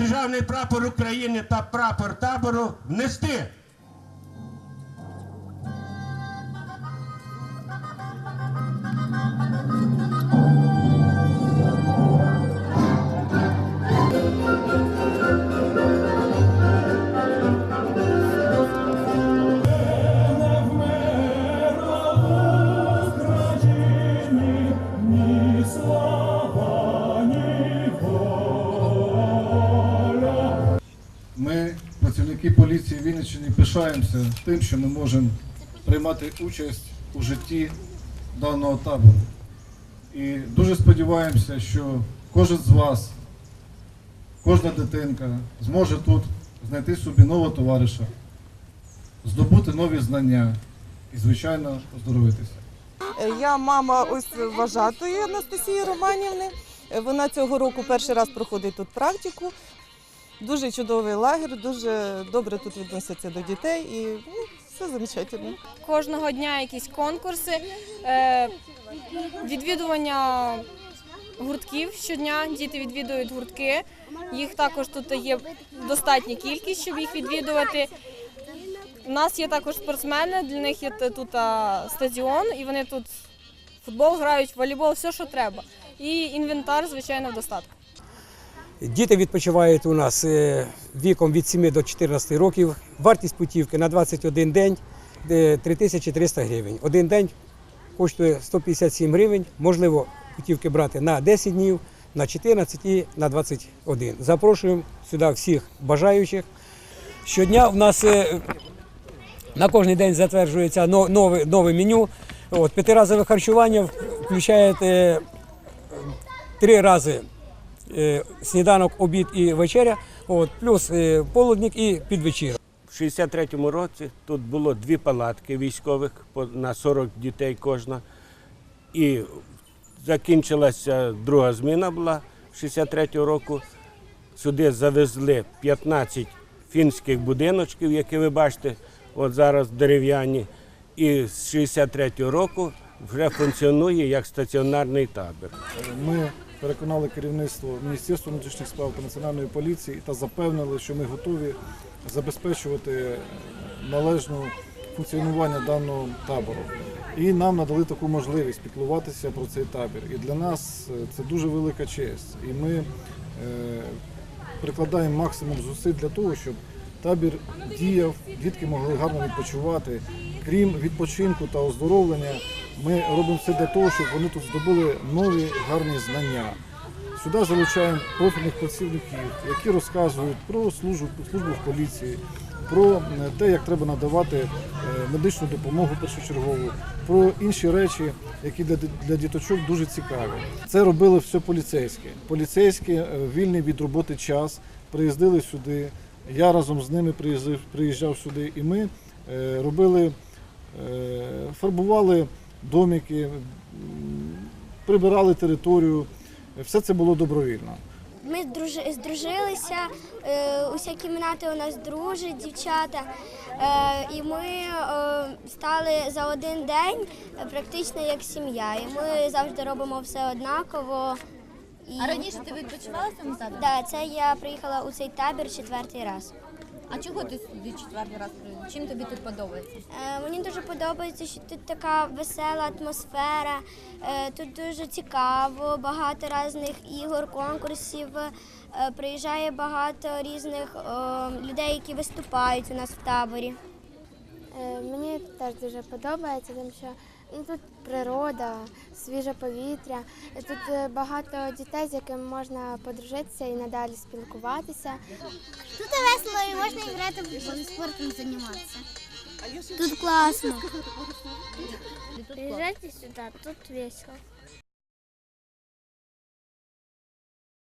державний прапор України та прапор табору внести. Поліції Вінниччини, пишаємося тим, що ми можемо приймати участь у житті даного табору. І дуже сподіваємося, що кожен з вас, кожна дитинка зможе тут знайти собі нового товариша, здобути нові знання і, звичайно, оздоровитися. Я мама ось вважатої Анастасії Романівни. Вона цього року перший раз проходить тут практику. Дуже чудовий лагер, дуже добре тут відносяться до дітей і ну, все замечательно. Кожного дня якісь конкурси, е, відвідування гуртків щодня. Діти відвідують гуртки. Їх також тут є достатня кількість, щоб їх відвідувати. У нас є також спортсмени, для них є тут стадіон, і вони тут футбол грають, волейбол, все, що треба. І інвентар, звичайно, в достатку. Діти відпочивають у нас е, віком від 7 до 14 років. Вартість путівки на 21 день е, 3300 гривень. Один день коштує 157 гривень. Можливо, путівки брати на 10 днів, на 14 і на 21. Запрошуємо сюди всіх бажаючих. Щодня в нас е, на кожен день затверджується нове, нове меню. От, п'ятиразове харчування включає е, три рази е, сніданок, обід і вечеря, от, плюс е, полудник і підвечір. В 63-му році тут було дві палатки військових на 40 дітей кожна. І закінчилася друга зміна була 63-го року. Сюди завезли 15 фінських будиночків, які ви бачите, от зараз дерев'яні. І з 63-го року вже функціонує як стаціонарний табір. Ми переконали керівництво Міністерства внутрішніх справ та національної поліції та запевнили, що ми готові забезпечувати належне функціонування даного табору. І нам надали таку можливість піклуватися про цей табір. І для нас це дуже велика честь. І ми е, прикладаємо максимум зусиль для того, щоб табір діяв, дітки могли гарно відпочивати. Крім відпочинку та оздоровлення, ми робимо все для того, щоб вони тут здобули нові гарні знання. Сюди залучаємо профільних працівників, які розказують про службу, службу в поліції, про е, те, як треба надавати е, медичну допомогу першочергову, про інші речі, які для, для діточок дуже цікаві. Це робили все поліцейські. Поліцейські е, вільний від роботи час приїздили сюди. Я разом з ними приїжджав сюди, і ми робили, фарбували домики, прибирали територію. Все це було добровільно. Ми здружилися, е, уся кімната у нас дружить, дівчата. Е, і ми е, стали за один день практично як сім'я. І ми завжди робимо все однаково. І... А раніше ти відпочивала в цьому таборі? Да, це я приїхала у цей табір четвертий раз. А чого ти сюди четвертий раз приїхала? Чим тобі тут подобається? Е, Мені дуже подобається, що тут така весела атмосфера, е, тут дуже цікаво, багато різних ігор, конкурсів. е, Приїжджає багато різних е, людей, які виступають у нас в таборі. Е, Мені теж дуже подобається, тому що тут природа, свіже повітря. Е, Тут е, багато дітей, з якими можна подружитися і надалі спілкуватися. Тут весело і можна грати спортом займатися. Тут класно. Приїжджайте сюди, тут весело.